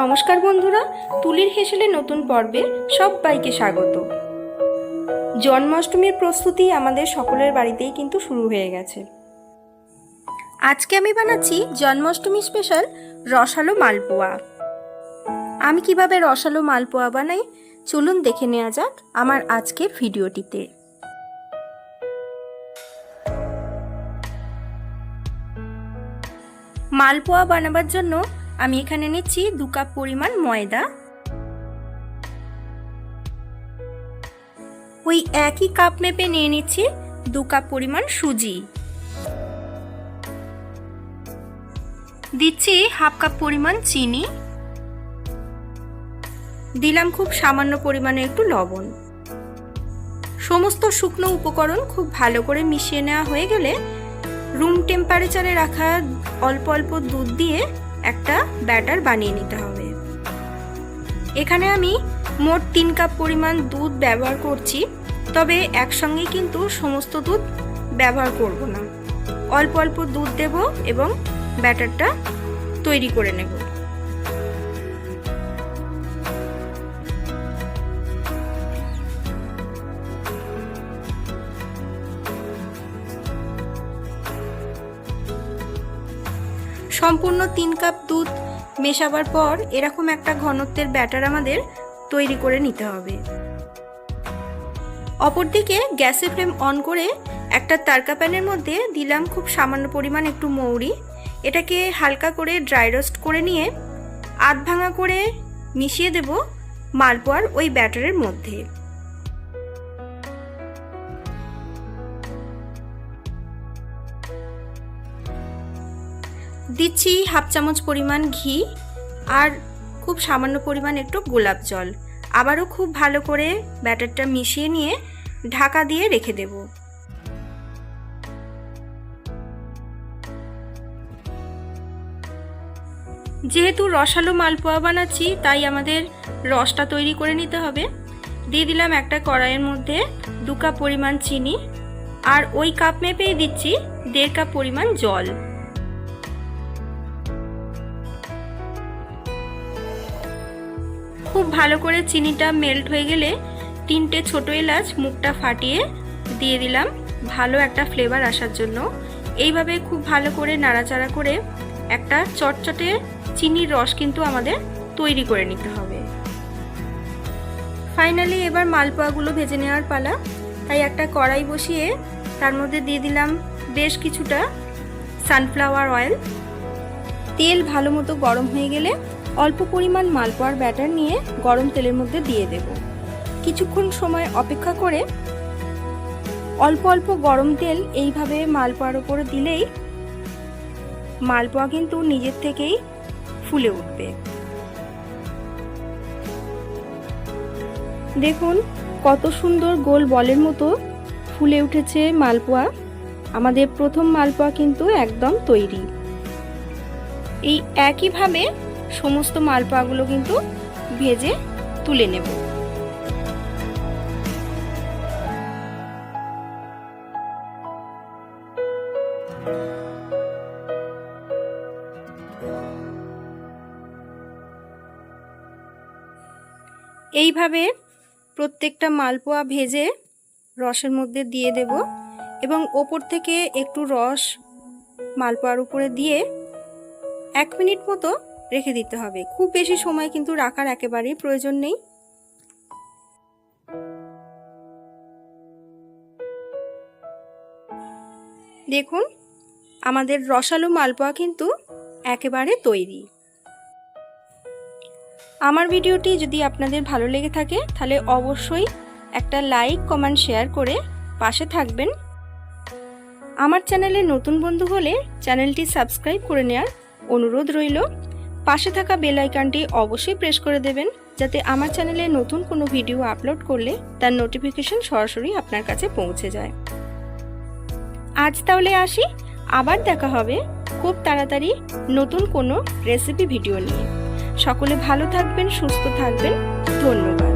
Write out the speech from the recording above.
নমস্কার বন্ধুরা, তুলির হেসেলে নতুন পর্বে সবাইকে স্বাগত। জন্মাষ্টমীর প্রস্তুতি আমাদের সকলের বাড়িতেই কিন্তু শুরু হয়ে গেছে। আজকে আমি বানাচ্ছি জন্মাষ্টমী স্পেশাল রসালো মালপোয়া। আমি কীভাবে রসালো মালপোয়া বানাই, চলুন দেখে নেওয়া যাক আমার আজকের ভিডিওটিতে। মালপোয়া বানাবার জন্য আমি এখানে নিচ্ছি দু কাপ পরিমাণ ময়দা। ওই একই কাপ মেপে নিয়ে নিচ্ছি দু কাপ পরিমাণ সুজি। দিচ্ছি হাফ কাপ পরিমাণ চিনি। দিলাম খুব সামান্য পরিমাণে একটু লবণ। সমস্ত শুকনো উপকরণ খুব ভালো করে মিশিয়ে নেওয়া হয়ে গেলে রুম টেম্পারেচারে রাখা অল্প অল্প দুধ দিয়ে একটা ব্যাটার বানিয়ে নিতে হবে। এখানে আমি মোট তিন কাপ পরিমাণ দুধ ব্যবহার করছি, তবে একসঙ্গে কিন্তু সমস্ত দুধ ব্যবহার করব না। অল্প অল্প দুধ দেব এবং ব্যাটারটা তৈরি করে নেব। সম্পূর্ণ তিন কাপ দুধ মেশাবার পর এরকম একটা ঘনত্বের ব্যাটার আমাদের তৈরি করে নিতে হবে। অপরদিকে গ্যাসের ফ্লেম অন করে একটা তারকা প্যানের মধ্যে দিলাম খুব সামান্য পরিমাণ একটু মৌরি। এটাকে হালকা করে ড্রাই রোস্ট করে নিয়ে আধ ভাঙা করে মিশিয়ে দেব মালপোয়ার ওই ব্যাটারের মধ্যে। দিচ্ছি হাফ চামচ পরিমাণ ঘি আর খুব সামান্য পরিমাণ একটু গোলাপ জল। আবারও খুব ভালো করে ব্যাটারটা মিশিয়ে নিয়ে ঢাকা দিয়ে রেখে দেব। যেহেতু রসালো মালপোয়া বানাচ্ছি, তাই আমাদের রসটা তৈরি করে নিতে হবে। দিয়ে দিলাম একটা কড়াইয়ের মধ্যে দু কাপ পরিমাণ চিনি আর ওই কাপ মেপেই দিচ্ছি দেড় কাপ পরিমাণ জল। খুব ভালো করে চিনিটা মেল্ট হয়ে গেলে তিনটে ছোট এলাচ মুখটা ফাটিয়ে দিয়ে দিলাম। ভালো একটা ফ্লেভার আসার জন্য। এইভাবে খুব ভালো করে নাড়াচাড়া করে একটা চটচটে চিনির রস কিন্তু আমাদের তৈরি করে নিতে হবে। ফাইনালি এবার মালপোয়াগুলো ভেজে নেওয়ার পালা। তাই একটা কড়াই বসিয়ে তার মধ্যে দিয়ে দিলাম বেশ কিছুটা সানফ্লাওয়ার অয়েল তেল ভালো মতো গরম হয়ে গেলে অল্প পরিমাণ মালপোয়ার ব্যাটার নিয়ে গরম তেলের মধ্যে দিয়ে দেব। কিছুক্ষণ সময় অপেক্ষা করে অল্প অল্প গরম তেল এইভাবে মালপোয়ার ওপরে দিলেই মালপোয়া কিন্তু নিজের থেকেই ফুলে উঠবে। দেখুন, কত সুন্দর গোল বলের মতো ফুলে উঠেছে মালপোয়া। আমাদের প্রথম মালপোয়া কিন্তু একদম তৈরি। এই একইভাবে সমস্ত মালপোয়াগুলো কিন্তু ভেজে তুলে নেব। এইভাবে প্রত্যেকটা মালপোয়া ভেজে রসের মধ্যে দিয়ে দেব এবং ওপর থেকে একটু রস মালপোয়ার উপরে দিয়ে এক মিনিট মতো রেখে দিতে হবে। খুব বেশি সময় কিন্তু রাখার একেবারেই প্রয়োজন নেই। দেখুন, আমাদের রসালো মালপোয়া কিন্তু একেবারে তৈরি। আমার ভিডিওটি যদি আপনাদের ভালো লেগে থাকে, তাহলে অবশ্যই একটা লাইক, কমেন্ট, শেয়ার করে পাশে থাকবেন। আমার চ্যানেলে নতুন বন্ধু হলে চ্যানেলটি সাবস্ক্রাইব করে নেওয়ার অনুরোধ রইল। পাশে থাকা বেল আইকনটি অবশ্যই প্রেস করে দেবেন, যাতে আমার চ্যানেলে নতুন কোনো ভিডিও আপলোড করলে তার নোটিফিকেশন সরাসরি আপনার কাছে পৌঁছে যায়। আজ তাহলে আসি, আবার দেখা হবে খুব তাড়াতাড়ি নতুন কোনো রেসিপি ভিডিও নিয়ে। সকলে ভালো থাকবেন, সুস্থ থাকবেন, ধন্যবাদ।